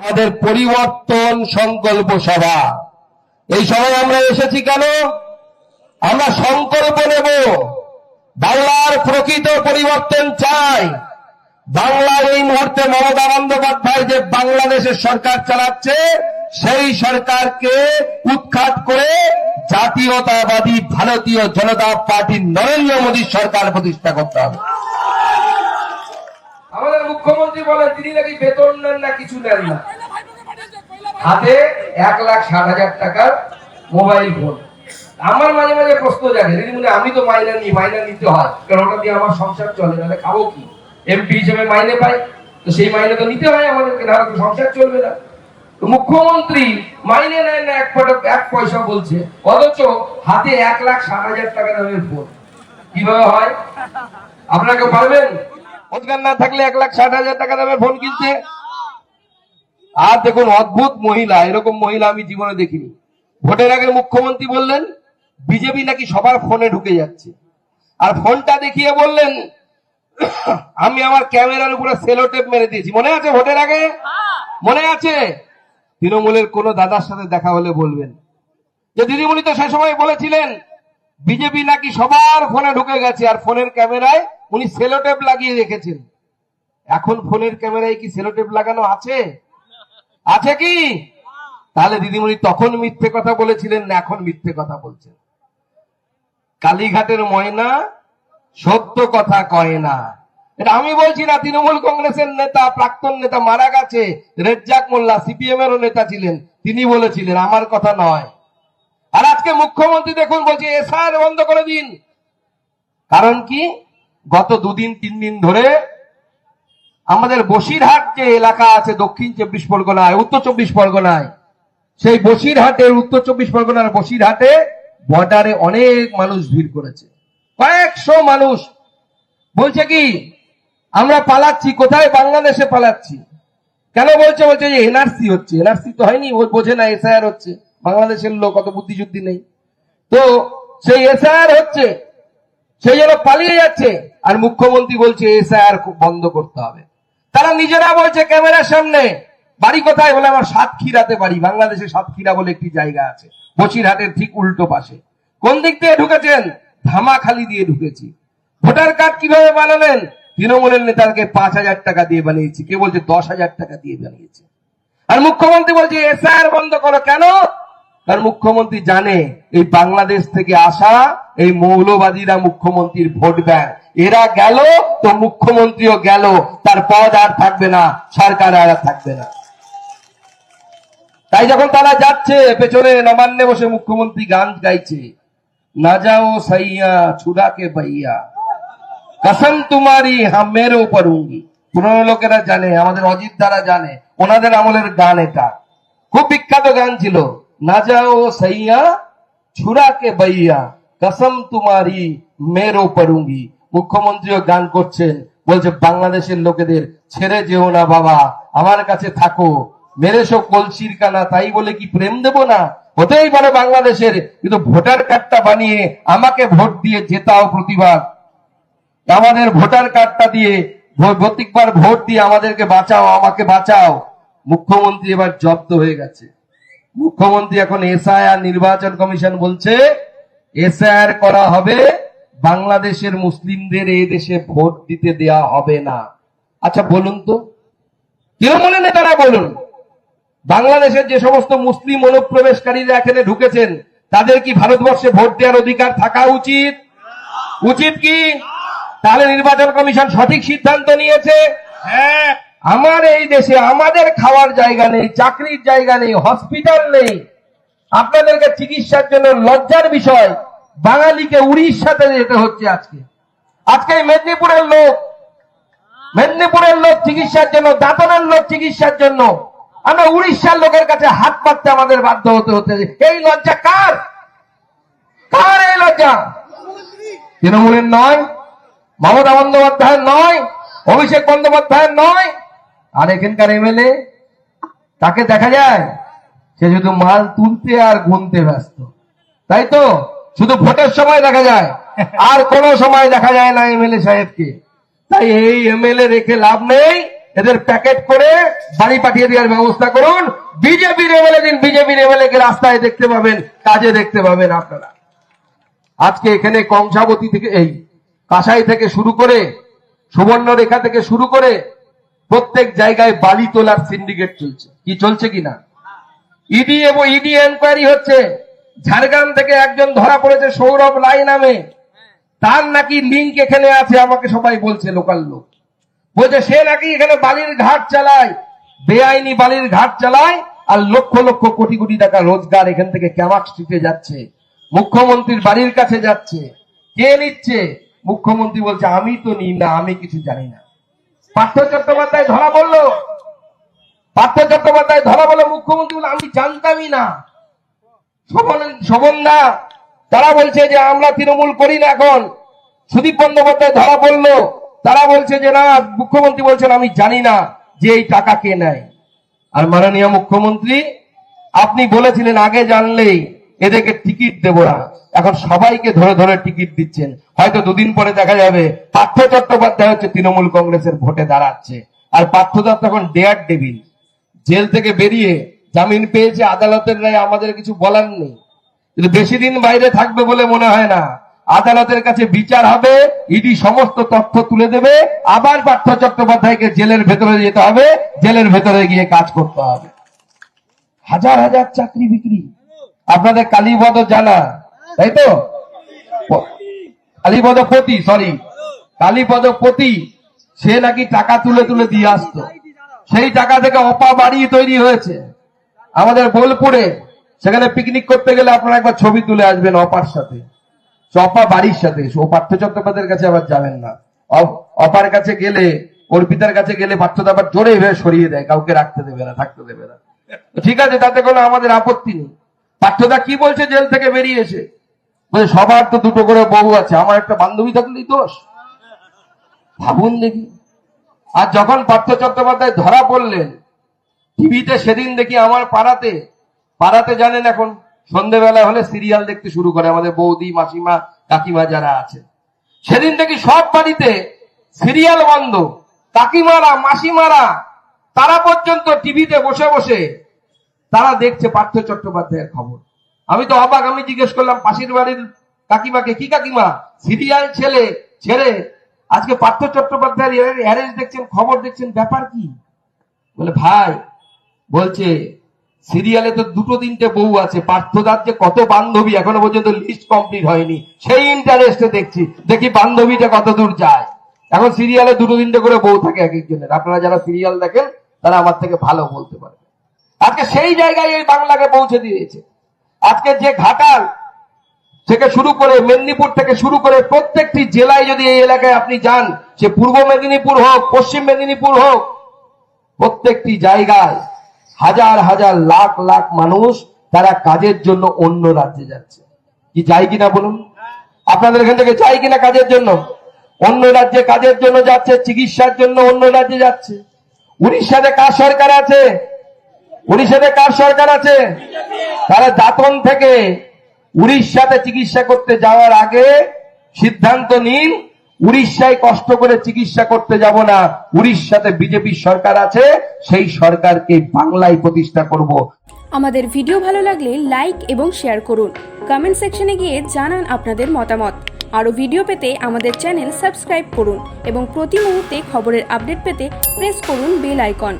আমাদের পরিবর্তন সংকল্প সভা। এই সভায় আমরা এসেছি কেন? আমরা সংকল্প নেব। বাংলার প্রকৃত পরিবর্তন চাই। বাংলার এই মুহূর্তে মমতা বন্দ্যোপাধ্যায় যে বাংলাদেশের সরকার চালাচ্ছে, সেই সরকারকে উৎখাত করে জাতীয়তাবাদী ভারতীয় জনতা পার্টি নরেন্দ্র মোদীর সরকার প্রতিষ্ঠা করতে হবে। আমাদের মুখ্যমন্ত্রী বলে তিনি নাকি বেতন নেন না, কিছু নেন না। হাতে এক লাখ ষাট হাজার টাকার মোবাইল ফোন। আমার মাঝে মাঝে প্রশ্ন জাগে দিদিমণি আমি তো মাইনা নিই, মাইনা নিতে হয়। কারণ ওটা দিয়ে আমার সংসার চলে? নাহলে খাব কি? এমপি হিসেবে মাইনে পাই, তো সেই মাইনে তো নিতে হয় আমাদেরকে, নাহলে তো সংসার চলবে না। মুখ্যমন্ত্রী মাইনে নেয় না, এক ফটো, এক পয়সা বলছে। অথচ হাতে এক লাখ ষাট হাজার টাকা দামের ফোন। কীভাবে হয়? আপনাকে পারবেন? রোজগার না থাকলে এক লাখ ষাট হাজার টাকা দামের ফোন কিনতে আর দেখুন, অদ্ভুত মহিলা, এরকম মহিলা আমি জীবনে দেখিনি। ভোটের আগে মুখ্যমন্ত্রী বললেন, বিজেপি নাকি সবার ফোনে ঢুকে যাচ্ছে। আর ফোনটা দেখিয়ে বললেন, আমি আমার ক্যামেরার উপরে সেলো টেপ মেরে দিয়েছি। মনে আছে ভোটের আগে? মনে আছে? তৃণমূলের কোন দাদার সাথে দেখা হলে বলবেন। যে দিদিমণি তো সে সময় বলেছিলেন, বিজেপি নাকি সবার ফোনে ঢুকে গেছে, আর ফোনের ক্যামেরায় উনি সেলোটেপ লাগিয়ে রেখেছেন। এখন ফোনের ক্যামেরায় কি সেলোটেপ লাগানো আছে? আছে কি? তাহলে দিদিমণি তখন মিথ্যে কথা বলেছিলেন না এখন মিথ্যে কথা বলছেন। কালীঘাটের ময়না সত্য কথা কয় না। এটা আমি বলছি না, তৃণমূল কংগ্রেসের নেতা, প্রাক্তন নেতা মারা গেছে, রেজ্জাক মোল্লা সিপিএম এরও নেতা ছিলেন, তিনি বলেছিলেন, আমার কথা নয়। আর আজকে মুখ্যমন্ত্রী দেখুন বলছে, এসআর বন্ধ করে দিন। কারণ কি? গত দুদিন তিন দিন ধরে আমাদের বসিরহাট যে এলাকা আছে, দক্ষিণ চব্বিশ পরগনায়, উত্তর চব্বিশ পরগনায়, সেই বসিরহাটের উত্তর চব্বিশ পরগনার বসিরহাটে বর্ডারে অনেক মানুষ ভিড় করেছে। কয়েকশো মানুষ। বলছে কি, আমরা পালাচ্ছি, কোথায়? বাংলাদেশে পালাচ্ছি। কেন বলছে? বলছে যে এনআরসি হচ্ছে। এনআরসি তো হয়নি, ও বোঝে না এসআইআর হচ্ছে। বাংলাদেশের লোক অত বুদ্ধিযুদ্ধি নেই। তো সেই এসআইআর হচ্ছে। সেই জন্য পালিয়ে যাচ্ছে। আর মুখ্যমন্ত্রী বলছে, এসআইআর বন্ধ করতে হবে। তারা নিজেরা বলছে, ক্যামেরার সামনে, বাড়ি কোথায় বলে আমার সাতক্ষীরাতে বাড়ি বাংলাদেশে সাতক্ষীরা বলে একটি জায়গা আছে, বসিরহাটের ঠিক উল্টো পাশে। কোন দিক দিয়ে ঢুকেছেন? ধামাখালি দিয়ে ঢুকেছি। ভোটার কার্ড কীভাবে বানালেন? তৃণমূলের নেতাকে পাঁচ হাজার টাকা দিয়ে বানিয়েছি। কে বলছে দশ হাজার টাকা দিয়ে বানিয়েছে? আর মুখ্যমন্ত্রী বলছে, এসআইআর বন্ধ করো কেন? কারণ মুখ্যমন্ত্রী জানে এই বাংলাদেশ থেকে আসা এই মৌলবাদীরা মুখ্যমন্ত্রীর ভোট ব্যাংক এরা গেল, তো মুখ্যমন্ত্রীও গেল। তার পদ আর থাকবে না, সরকার আর থাকবে না। তাই যখন তারা যাচ্ছে, পেছনে নবান্নে বসে মুখ্যমন্ত্রী গান গাইছে, না যাও সাইয়া ছুরাকে পাইয়া। কসম তোমারি হাম মেরেও পারুঙ্গি পুরনো লোকেরা জানে, আমাদের অজিত দ্বারা জানে, ওনাদের আমলের গান এটা। খুব বিখ্যাত গান ছিল। না যাও সাইয়া ছুরাকে বাইয়া কসম তোমারি মেরো পড়ুঙ্গি মুখ্যমন্ত্রীও গান করছেন বলছে, বাংলাদেশের লোকেদের ছেড়ে যেও না বাবা, আমার কাছে থাকো। মেরেছো কলসির কানা, তাই বলে কি প্রেম দেব না? হতেই পারে বাংলাদেশের, কিন্তু ভোটার কার্ডটা বানিয়ে আমাকে ভোট দিয়ে জেতাও প্রতিবাদ। আমাদের ভোটার কার্ডটা দিয়ে প্রত্যেকবার ভোট দিয়ে আমাদেরকে বাঁচাও, আমাকে বাঁচাও। মুখ্যমন্ত্রী এবার জব্দ হয়ে গেছে। মুখ্যমন্ত্রী এখন এসআইআর নির্বাচন কমিশন বলছে, এসআইআর করা হবে, বাংলাদেশের মুসলিমদের এই দেশে ভোট দিতে দেয়া হবে না। আচ্ছা বলুন তো। তৃণমূলের নেতারা বলুন, বাংলাদেশের যে সমস্ত মুসলিম অনুপ্রবেশকারীরা এখানে ঢুকেছেন, তাদের কি ভারতবর্ষে ভোট দেওয়ার অধিকার থাকা উচিত? উচিত কি? তাহলে নির্বাচন কমিশন সঠিক সিদ্ধান্ত নিয়েছে? হ্যাঁ। আমার এই দেশে আমাদের খাওয়ার জায়গা নেই, চাকরির জায়গা নেই হসপিটাল নেই। আপনাদেরকে চিকিৎসার জন্য লজ্জার বিষয়, বাঙালিকে উড়িষ্যাতে যেতে হচ্ছে আজকে। আজকে মেদিনীপুরের লোক মেদিনীপুরের লোক চিকিৎসার জন্য দাঁতনের লোক চিকিৎসার জন্য। আমরা উড়িষ্যার লোকের কাছে হাত পাততে আমাদের বাধ্য হতে হতে এই লজ্জা কার? কার এই লজ্জা? তৃণমূলের নয়, মমতা বন্দ্যোপাধ্যায়ের নয়, অভিষেক বন্দ্যোপাধ্যায়ের নয় আর এখানকার এমএলএ, তাকে দেখা যায়, সে শুধু মাল তুলতে আর গুনতে ব্যস্ত। তাই তো? শুধু ভোটের সময় দেখা যায়, আর কোন সময় দেখা যায় না এমএলএ সাহেবকে। তাই এই এমএলএ রেখে লাভ নেই, এদের প্যাকেট করে বাড়ি পাঠিয়ে দেওয়ার ব্যবস্থা করুন। বিজেপির এমএলএ দিন বিজেপির এমএলএ কে রাস্তায় দেখতে পাবেন, কাজে দেখতে পাবেন আপনারা। আজকে এখানে কংসাবতী থেকে, এই কাসাই থেকে শুরু করে সুবর্ণ রেখা থেকে শুরু করে প্রত্যেক জায়গায় বালি তোলার সিন্ডিকেট চলছে। কি চলছে কিনা ইডি এবং ইডি এনকোয়ারি হচ্ছে, ঝাড়গ্রাম থেকে একজন ধরা পড়েছে সৌরভ লাই নামে। তার নাকি লিঙ্ক এখানে আছে, আমাকে সবাই বলছে লোকাল লোক। বলছে, সে নাকি এখানে বালির ঘাট চালায়। বেআইনি বালির ঘাট চালায় আর লক্ষ লক্ষ কোটি কোটি টাকা রোজগার এখান থেকে ক্যামাক স্ট্রিটে যাচ্ছে। মুখ্যমন্ত্রীর বাড়ির কাছে যাচ্ছে। কে নিচ্ছে? মুখ্যমন্ত্রী বলছে, আমি তো নিই না, আমি কিছু জানি না। পার্থ চট্টোপাধ্যায় ধরা পড়ল। পার্থ চট্টোপাধ্যায় ধরা বলে মুখ্যমন্ত্রী বলে, আমি জানতামই না। শোভন দা, তারা বলছে যে আমরা তৃণমূল করি না এখন। সুদীপ বন্দ্যোপাধ্যায় ধরা পড়ল, তারা বলছে যে না, মুখ্যমন্ত্রী বলছেন, আমি জানি না যে এই টাকা কে নেয়। আর মাননীয় মুখ্যমন্ত্রী, আপনি বলেছিলেন, আগে জানলেই এদেরকে টিকিট দেব না। এখন সবাইকে ধরে ধরে টিকিট দিচ্ছেন। হয়তো দুদিন পরে দেখা যাবে পার্থ চট্টোপাধ্যায় হচ্ছে তৃণমূল কংগ্রেসের ভোটে দাঁড়াচ্ছে। আর পার্থদা তখন ডেয়ার ডেবিল জেল থেকে বেরিয়ে জামিন পেয়েছে আদালতের রায় আমাদের কিছু বলার নেই। কিন্তু বেশি দিন বাইরে থাকবে বলে মনে হয় না। আদালতের কাছে বিচার হবে, ইডি সমস্ত তথ্য তুলে দেবে, আবার পার্থ চট্টোপাধ্যায়কে জেলের ভেতরে যেতে হবে, জেলের ভেতরে গিয়ে কাজ করতে হবে। হাজার হাজার চাকরি বিক্রি। আপনাদের কালীপদ জানা তাই তো? প- কালীপদ পতি সরি কালীপদ পতি, সে নাকি টাকা তুলে তুলে দিয়ে আসতো। সেই টাকা থেকে অপা বাড়ি তৈরি হয়েছে। আমাদের বোলপুরে, সেখানে পিকনিক করতে গেলে আপনারা একবার ছবি তুলে আসবেন অপার সাথে। অপা বাড়ির সাথে ও পার্থ চট্টোপাধ্যায়ের কাছে আবার যাবেন না। অপার কাছে গেলে, অর্পিতার কাছে গেলে পার্থদা আবার জোরে সরিয়ে দেয়, কাউকে রাখতে দেবে না, থাকতে দেবে না। ঠিক আছে, তাতে কোনো আমাদের আপত্তি নেই। পার্থদা কি বলছে? জেল থেকে বেরিয়ে এসে বলছে, সবার তো দুটো করে বউ আছে, আমার একটা বান্ধবী থাকলেই দোষ? ভাবুন দেখি। আর যখন পার্থ চট্টোপাধ্যায় ধরা পড়লেন, টিভিতে সেদিন দেখি আমার পাড়াতে পাড়াতে জানেন এখন সন্ধেবেলা হলে সিরিয়াল দেখতে শুরু করে আমাদের বৌদি, মাসিমা, কাকিমা যারা আছে। সেদিন দেখি সব বাড়িতে সিরিয়াল বন্ধ, কাকিমারা, মাসিমারা, তারা পর্যন্ত টিভিতে বসে বসে তারা দেখছে পার্থ চট্টোপাধ্যায়ের খবর। আমি তো অবাক, আমি জিজ্ঞেস করলাম, পাশের বাড়ির কাকিমাকে, কি কাকিমা? সিরিয়াল ছেলে, ছেড়ে আজকে পার্থ চট্টোপাধ্যায়ের অ্যারেঞ্জ দেখছেন, খবর দেখছেন, ব্যাপার কি? বলে, ভাই, বলছে, সিরিয়ালে তো দুটো তিনটে বউ আছে, পার্থদার যে কত বান্ধবী এখনও পর্যন্ত লিস্ট কমপ্লিট হয়নি, সেই ইন্টারেস্টে দেখছি, দেখি বান্ধবীটা কত দূর যায়। এখন সিরিয়ালে দুটো তিনটে করে বউ থাকে এক একজনের আপনারা যারা সিরিয়াল দেখেন, তারা আমার থেকে ভালো বলতে পারবে আজকে সেই জায়গায় এই বাংলাকে পৌঁছে দিয়েছে। আজকে যে ঘাটাল থেকে শুরু করে মেদিনীপুর থেকে শুরু করে প্রত্যেকটি জেলায় যদি এই এলাকায় আপনি যান, সে পূর্ব মেদিনীপুর হোক, পশ্চিম মেদিনীপুর হোক, প্রত্যেকটি জায়গায় হাজার হাজার লাখ লাখ মানুষ তারা কাজের জন্য অন্য রাজ্যে যাচ্ছে। কি যায় কিনা বলুন? আপনাদের এখান থেকে যায় কিনা কাজের জন্য? অন্য রাজ্যে কাজের জন্য যাচ্ছে, চিকিৎসার জন্য অন্য রাজ্যে যাচ্ছে। উড়িষ্যাতে কার সরকার আছে? উড়িষ্যাতে কার সরকার আছে? তারা দাতন থেকে উড়িষ্যাতে চিকিৎসা করতে যাওয়ার আগে সিদ্ধান্ত নিন, উড়িষ্যায় কষ্ট করে চিকিৎসা করতে যাব না। উড়িষ্যাতে বিজেপি সরকার আছে, সেই সরকারকে বাংলায় প্রতিষ্ঠা করব। আমাদের ভিডিও ভালো লাগলে লাইক এবং শেয়ার করুন। কমেন্ট সেকশনে গিয়ে জানান আপনাদের মতামত। আরও ভিডিও পেতে আমাদের চ্যানেল সাবস্ক্রাইব করুন এবং প্রতি মুহূর্তে খবরের আপডেট পেতে প্রেস করুন বেল আইকন।